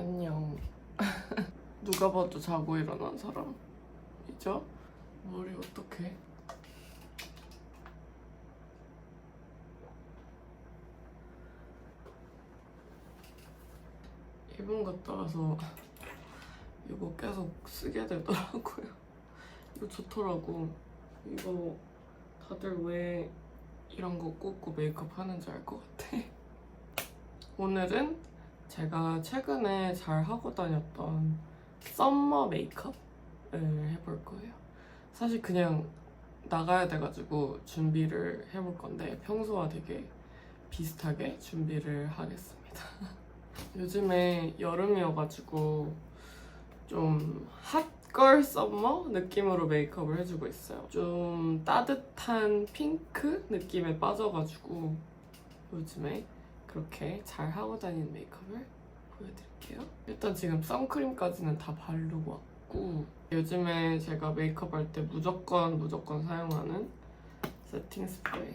안녕. 누가 봐도 자고 일어난 사람이죠? 머리 어떡해? 일본 갔다 와서 이거 계속 쓰게 되더라고요. 이거 좋더라고. 이거 다들 왜 이런 거 꽂고 메이크업 하는지 알 것 같아. 오늘은 제가 최근에 잘 하고 다녔던 썸머 메이크업을 해볼 거예요. 사실 그냥 나가야 돼가지고 준비를 해볼 건데 평소와 되게 비슷하게 준비를 하겠습니다. 요즘에 여름이어가지고 좀 핫걸 썸머 느낌으로 메이크업을 해주고 있어요. 좀 따뜻한 핑크 느낌에 빠져가지고 요즘에 그렇게 잘 하고 다니는 메이크업을 보여드릴게요. 일단 지금 선크림까지는 다 바르고 왔고 요즘에 제가 메이크업 할 때 무조건 무조건 사용하는 세팅 스프레이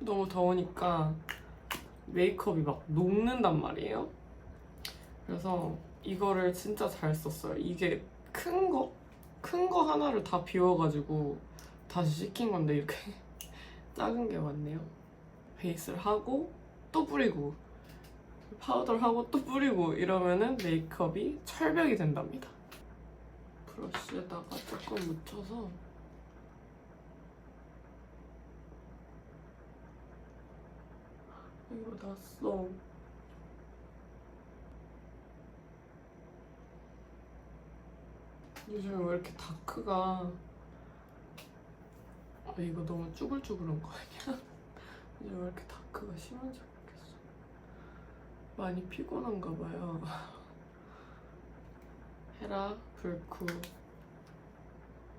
너무 더우니까 메이크업이 막 녹는단 말이에요. 그래서 이거를 진짜 잘 썼어요. 이게 큰 거? 큰 거 하나를 다 비워가지고 다시 시킨 건데 이렇게 작은 게 왔네요. 베이스를 하고 또 뿌리고 파우더를 하고 또 뿌리고 이러면은 메이크업이 철벽이 된답니다. 브러쉬에다가 조금 묻혀서 이거 났어. 요즘에 왜 이렇게 다크가 아, 이거 너무 쭈글쭈글한 거 아니야? 요즘 왜 이렇게 다크가 심한지 모르겠어. 많이 피곤한가 봐요. 헤라 불쿠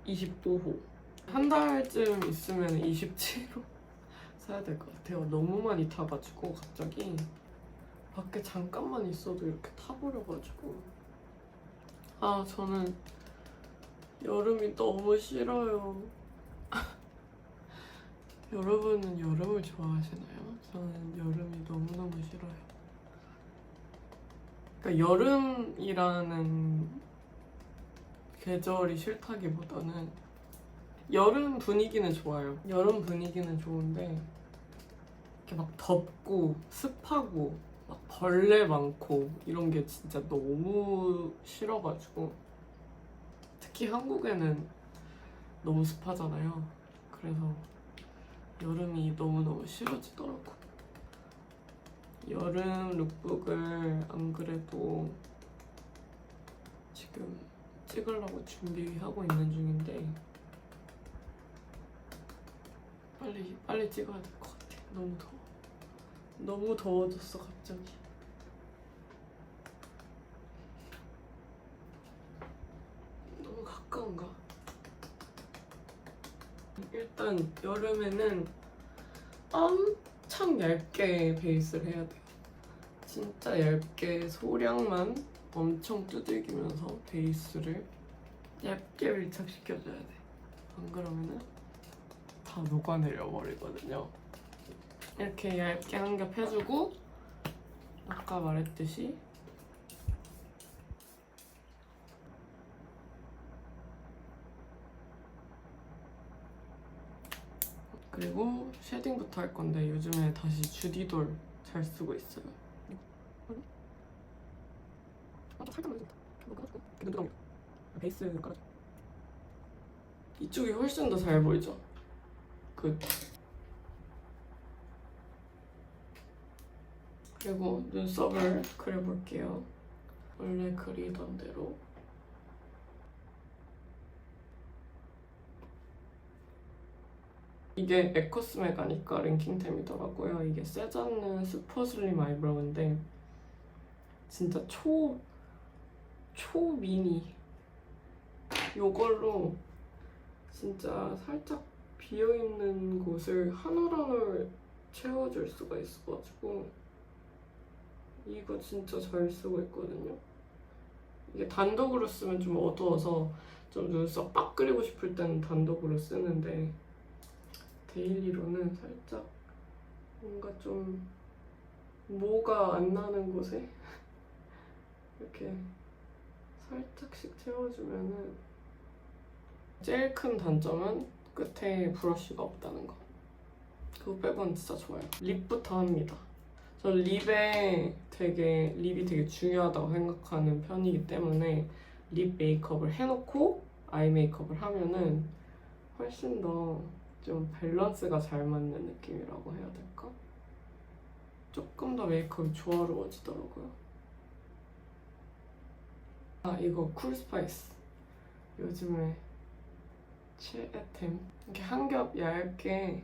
25호. 한 달쯤 있으면 27호 사야 될 것 같아요. 너무 많이 타가지고 갑자기 밖에 잠깐만 있어도 이렇게 타버려가지고 아 저는 여름이 너무 싫어요. 여러분은 여름을 좋아하시나요? 저는 여름이 너무너무 싫어요. 그러니까 여름이라는 계절이 싫다기보다는 여름 분위기는 좋아요. 여름 분위기는 좋은데 이렇게 막 덥고 습하고 막 벌레 많고 이런 게 진짜 너무 싫어가지고 특히 한국에는 너무 습하잖아요. 그래서 여름이 너무너무 싫어지더라고. 여름 룩북을 안 그래도 지금 찍으려고 준비하고 있는 중인데 빨리 빨리 찍어야 될 것 같아. 너무 더워. 너무 더워졌어 갑자기. 너무 가까운가? 일단 여름에는 엄청 얇게 베이스를 해야 돼요. 진짜 얇게 소량만 엄청 두들기면서 베이스를 얇게 밀착시켜줘야 돼. 안 그러면은 다 녹아내려 버리거든요. 이렇게 얇게 한 겹 해주고 아까 말했듯이 그리고 쉐딩부터 할 건데 요즘에 다시 주디돌 잘 쓰고 있어요. 아, 살짝만 깔아주고 이렇게 눈두덩이 베이스 깔아줘. 이쪽이 훨씬 더 잘 보이죠? 그 그리고 눈썹을 그려볼게요. 원래 그리던 대로. 이게 에코스메 가니까 랭킹템이더라고요. 이게 세잔느 슈퍼슬림 아이브로우인데 진짜 초 초미니 요걸로 진짜 살짝 비어있는 곳을 하나하나 채워줄 수가 있어가지고 이거 진짜 잘 쓰고 있거든요. 이게 단독으로 쓰면 좀 어두워서 좀 눈썹 빡 그리고 싶을 때는 단독으로 쓰는데 데일리로는 살짝 뭔가 좀 모가 안 나는 곳에 이렇게 살짝씩 채워주면은 제일 큰 단점은 끝에 브러쉬가 없다는 거. 그거 빼고는 진짜 좋아요. 립부터 합니다. 저 립에 되게 립이 되게 중요하다고 생각하는 편이기 때문에 립 메이크업을 해놓고 아이 메이크업을 하면은 훨씬 더 좀 밸런스가 잘 맞는 느낌이라고 해야 될까? 조금 더 메이크업이 조화로워지더라고요. 아 이거 쿨 스파이스 요즘에 최애템 이렇게 한 겹 얇게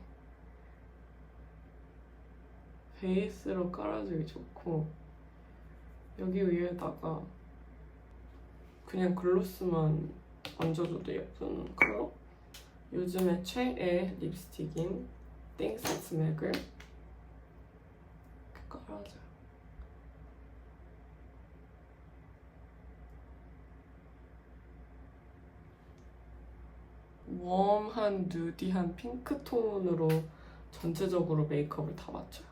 베이스로 깔아주기 좋고 여기 위에다가 그냥 글로스만 얹어줘도 예쁜 컬러 요즘에 최애 립스틱인 땡스 맥을 이렇게 깔아줘요 웜한 누디한 핑크톤으로 전체적으로 메이크업을 다 맞춰요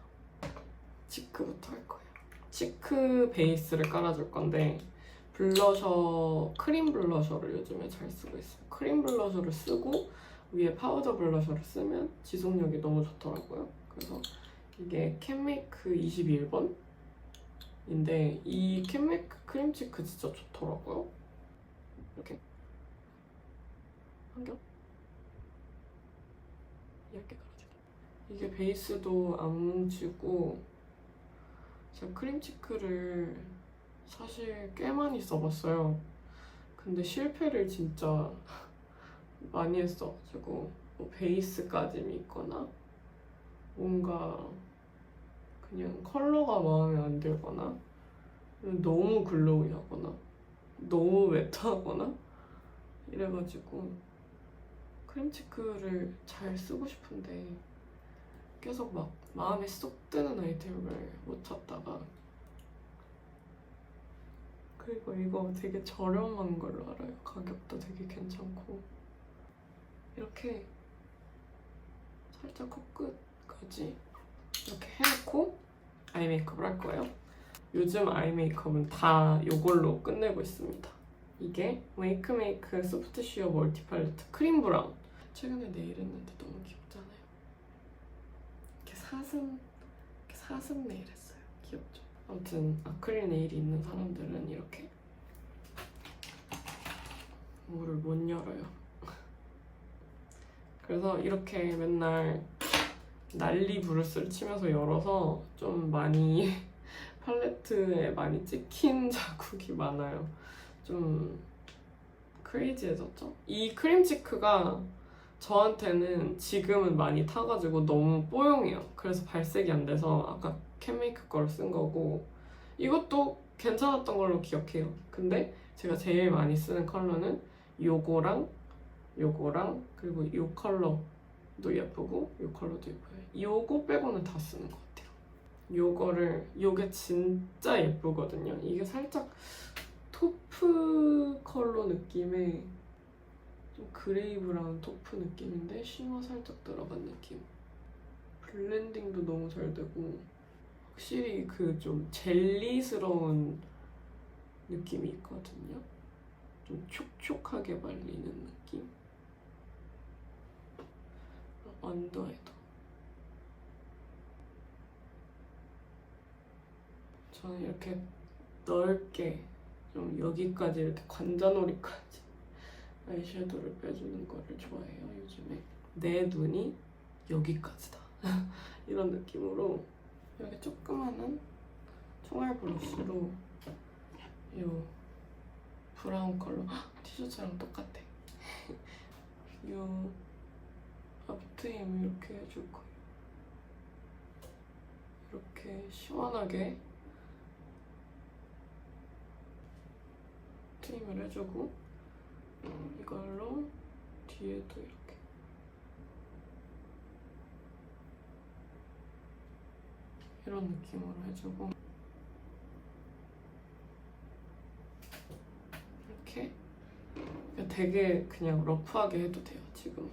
치크부터 할 거예요. 치크 베이스를 깔아줄 건데 블러셔, 크림 블러셔를 요즘에 잘 쓰고 있어요. 크림 블러셔를 쓰고 위에 파우더 블러셔를 쓰면 지속력이 너무 좋더라고요. 그래서 이게 캔메이크 21번인데 이 캔메이크 크림 치크 진짜 좋더라고요. 이렇게 한 겹? 얇게 깔아주기. 이게 베이스도 안 뭉치고 제가 크림치크를 사실 꽤 많이 써봤어요. 근데 실패를 진짜 많이 했어가지고 뭐 베이스까지 믿거나 뭔가 그냥 컬러가 마음에 안 들거나 너무 글로우하거나 너무 매트하거나 이래가지고 크림치크를 잘 쓰고 싶은데 계속 막 마음에 쏙 드는 아이템을 못 찾다가 그리고 이거 되게 저렴한 걸로 알아요. 가격도 되게 괜찮고 이렇게 살짝 코끝까지 이렇게 해놓고 아이 메이크업을 할 거예요. 요즘 아이 메이크업은 다 이걸로 끝내고 있습니다. 이게 웨이크메이크 소프트 쉬어 멀티 팔레트 크림 브라운 최근에 네일 했는데 너무 귀엽잖아요. 이렇게 사슴 이렇게 사슴 네일 했어요. 귀엽죠? 아무튼 아크릴 네일이 있는 사람들은 이렇게 뭐를 못 열어요. 그래서 이렇게 맨날 난리 부르스를 치면서 열어서 좀 많이 팔레트에 많이 찍힌 자국이 많아요. 좀 크레이지해졌죠? 이 크림치크가 저한테는 지금은 많이 타가지고 너무 뽀용해요. 그래서 발색이 안 돼서 아까 캔메이크 거를 쓴 거고 이것도 괜찮았던 걸로 기억해요. 근데 제가 제일 많이 쓰는 컬러는 요거랑 요거랑 그리고 요 컬러도 예쁘고 요 컬러도 예뻐요. 요거 빼고는 다 쓰는 것 같아요. 요거를 요게 진짜 예쁘거든요. 이게 살짝 토프 컬러 느낌의 좀 그레이 브라운 토프 느낌인데 쉬머 살짝 들어간 느낌. 블렌딩도 너무 잘 되고 확실히 그 좀 젤리스러운 느낌이 있거든요. 좀 촉촉하게 발리는 느낌. 언더에도. 저는 이렇게 넓게 좀 여기까지 이렇게 관자놀이까지 아이섀도우를 빼주는 거를 좋아해요 요즘에. 내 눈이 여기까지다. 이런 느낌으로 여기 조그마한 총알 브러쉬로 이 브라운 컬러. 헉, 티셔츠랑 똑같아. 이앞 트임 이렇게 해줄 거예요. 이렇게 시원하게 트임을 해주고 이걸로 뒤에도 이렇게. 이런 느낌으로 해주고 이렇게. 되게 그냥 러프하게 해도 돼요 지금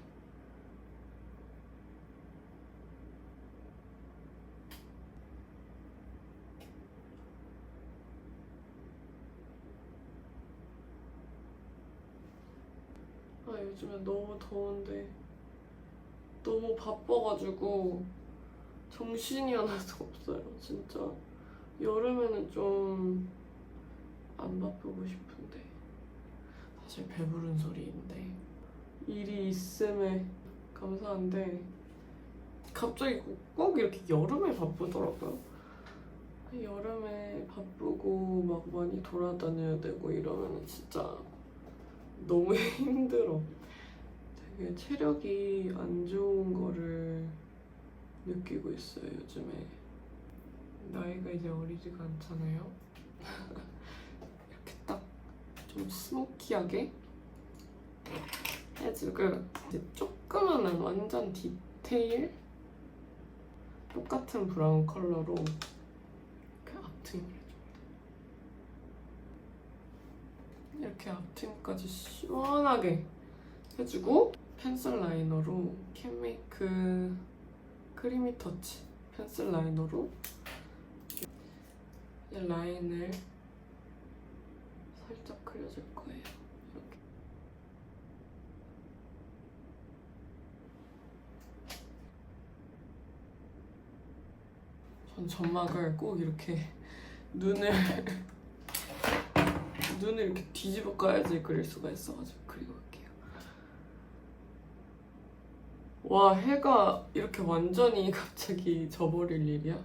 요즘에 너무 더운데 너무 바빠가지고 정신이 하나도 없어요. 진짜 여름에는 좀 안 바쁘고 싶은데 사실 배부른 소리인데 일이 있음에 감사한데 갑자기 꼭 이렇게 여름에 바쁘더라고요. 여름에 바쁘고 막 많이 돌아다녀야 되고 이러면 진짜 너무 힘들어. 되게 체력이 안 좋은 거를 느끼고 있어요, 요즘에. 나이가 이제 어리지가 않잖아요. 이렇게 딱 좀 스모키하게 해주고 이제 조그마한 완전 디테일 똑같은 브라운 컬러로 이렇게 앞트임을 해줍니다. 이렇게 앞트임까지 시원하게 해주고 펜슬 라이너로 캔메이크 크리미 터치 펜슬 라이너로 이 라인을 살짝 그려줄 거예요. 이렇게. 전 점막을 꼭 이렇게 눈을 눈을 이렇게 뒤집어 까야지 그릴 수가 있어가지고 그리고 올게요. 와 해가 이렇게 완전히 갑자기 져버릴 일이야?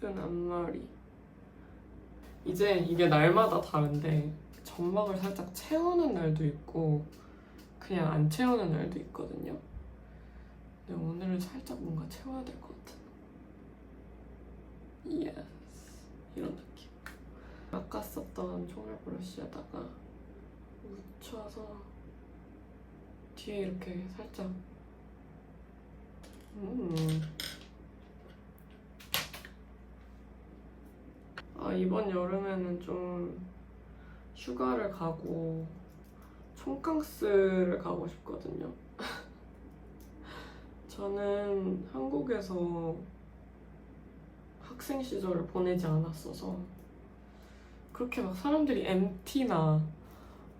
끈 앞머리 이제 이게 날마다 다른데 점막을 살짝 채우는 날도 있고 그냥 안 채우는 날도 있거든요. 근데 오늘은 살짝 뭔가 채워야 될 것 같아. 예스 이런 느낌. 아까 썼던 총알 브러쉬에다가 묻혀서 뒤에 이렇게 살짝 음. 아 이번 여름에는 좀 휴가를 가고 촌캉스를 가고 싶거든요. 저는 한국에서 학생 시절을 보내지 않았어서 그렇게 막 사람들이 MT나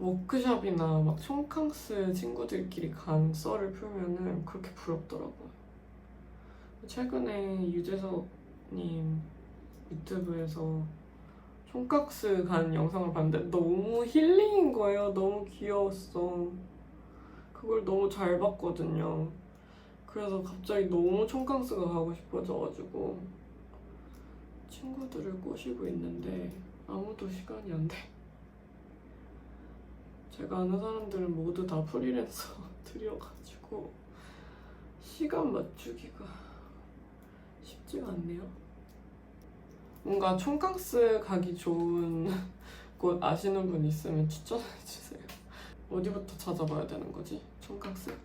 워크숍이나 막 촌캉스 친구들끼리 간 썰을 풀면은 그렇게 부럽더라고요. 최근에 유재석님 유튜브에서 촌캉스 간 영상을 봤는데 너무 힐링인 거예요. 너무 귀여웠어. 그걸 너무 잘 봤거든요. 그래서 갑자기 너무 촌캉스가 가고 싶어져가지고 친구들을 꼬시고 있는데 아무도 시간이 안 돼. 제가 아는 사람들은 모두 다 프리랜서들이어가지고 시간 맞추기가 쉽지가 않네요. 뭔가 촌캉스 가기 좋은 곳 아시는 분 있으면 추천해 주세요. 어디부터 찾아봐야 되는 거지? 촌캉스?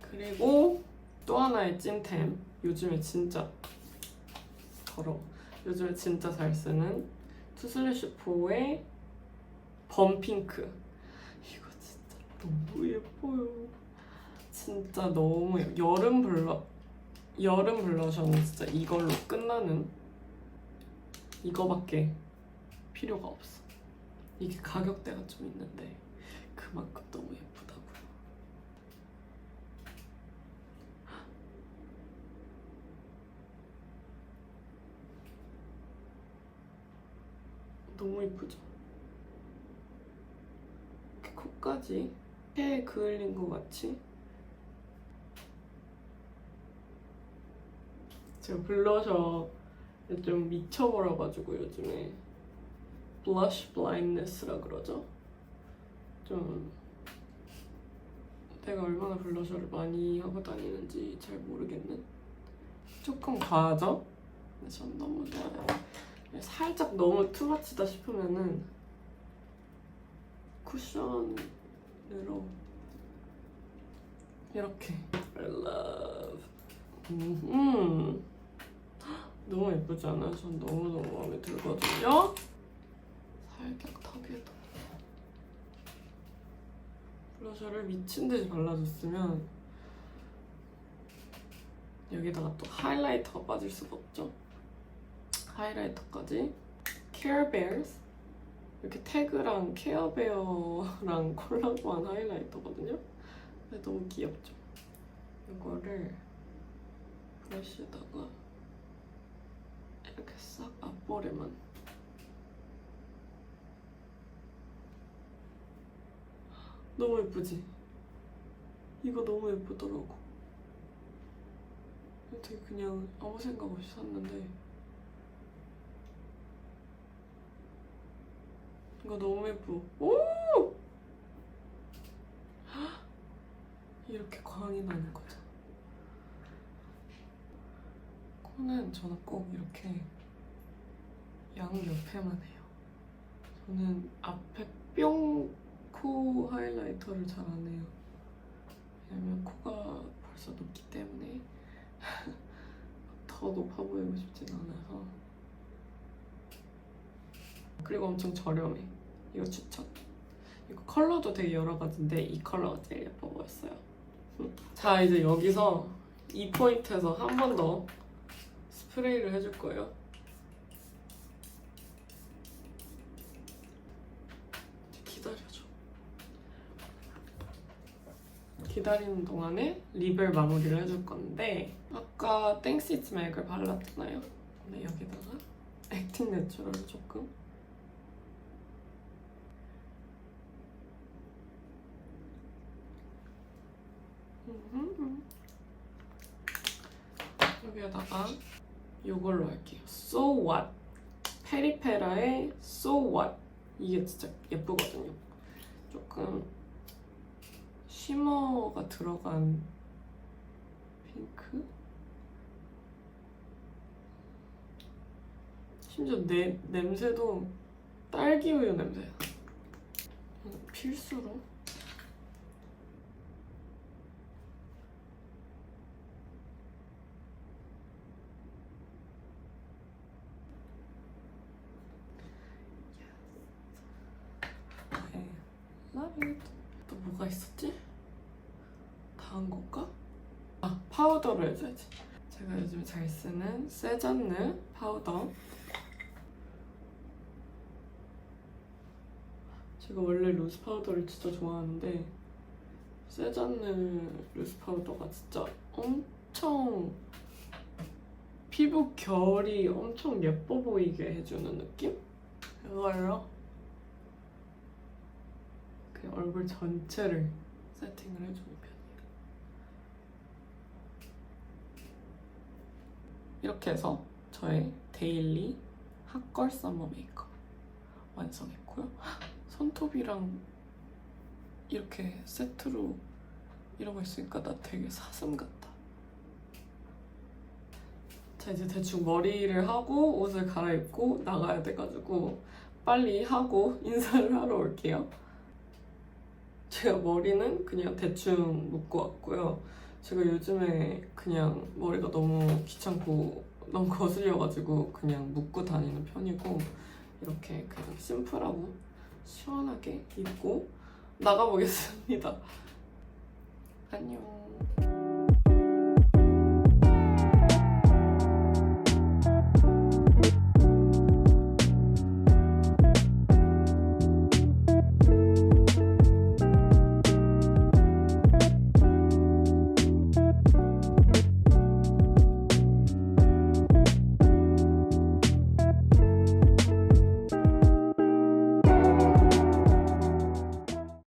그리고 또 하나의 찐템 요즘에 진짜 더러워 요즘에 진짜 잘 쓰는 투슬래시포의 범핑크. 이거 진짜 너무 예뻐요. 진짜 너무 예- 여름 블러 여름 블러셔는 진짜 이걸로 끝나는 이거밖에 필요가 없어. 이게 가격대가 좀 있는데 그만큼 너무 예쁘다고요 너무 예쁘죠? 이렇게 코까지 해 그을린 것 같이 제가 블러셔 좀 미쳐버려가지고 요즘에 blush blindness라 그러죠? 좀 내가 얼마나 블러셔를 많이 하고 다니는지 잘 모르겠는 조금 과하죠? 근데 전 너무 좋아요 살짝 너무 투마치다 싶으면은 쿠션으로 이렇게. I love. 음. 너무 예쁘지 않아요? 전 너무너무 마음에 들거든요. 살짝 턱에도 블러셔를 미친 듯이 발라줬으면 여기다가 또 하이라이터가 빠질 수가 없죠 하이라이터까지 Bears 이렇게 태그랑 케어베어랑 콜라보한 하이라이터거든요. 근데 너무 귀엽죠? 이거를 브러쉬에다가 이렇게 싹 앞볼에만 너무 예쁘지? 이거 너무 예쁘더라고. 되게 그냥 아무 생각 없이 샀는데 이거 너무 예뻐. 오! 헉! 이렇게 광이 나는 거죠. 코는 저는 꼭 이렇게 양 옆에만 해요. 저는 앞에 뿅 코 하이라이터를 잘 안 해요. 왜냐면 코가 벌써 높기 때문에 더 높아 보이고 싶진 않아서. 그리고 엄청 저렴해. 이거 추천. 이거 컬러도 되게 여러 가지인데 이 컬러가 제일 예뻐 보였어요. 자 이제 여기서 이 포인트에서 한 번 더 스프레이를 해줄 거예요. 기다려줘. 기다리는 동안에 립을 마무리를 해줄 건데 아까 땡스 이츠 맥을 발랐잖아요. 근데 여기다가 액팅 내추럴을 조금 음흠. 여기에다가 이걸로 할게요. So What 페리페라의 So What 이게 진짜 예쁘거든요. 조금 쉬머가 들어간 핑크 심지어 내, 냄새도 딸기 우유 냄새야. 필수로 네. Love it. 또 뭐가 있었지? 다 한 건가? 아 파우더를 해줘야지. 제가 요즘 잘 쓰는 세잔느 파우더. 제가 원래 루스 파우더를 진짜 좋아하는데 세잔느 루스 파우더가 진짜 엄청 피부 결이 엄청 예뻐 보이게 해주는 느낌? 이걸로 그냥 얼굴 전체를 세팅을 해주는 편이에요. 이렇게 해서 저의 데일리 핫걸 서머 메이크업 완성했고요. 손톱이랑 이렇게 세트로 이러고 있으니까 나 되게 사슴 같다. 자 이제 대충 머리를 하고 옷을 갈아입고 나가야 돼가지고 빨리 하고 인사를 하러 올게요. 제가 머리는 그냥 대충 묶고 왔고요. 제가 요즘에 그냥 머리가 너무 귀찮고 너무 거슬려가지고 그냥 묶고 다니는 편이고 이렇게 그냥 심플하고 시원하게 입고 나가보겠습니다. 안녕.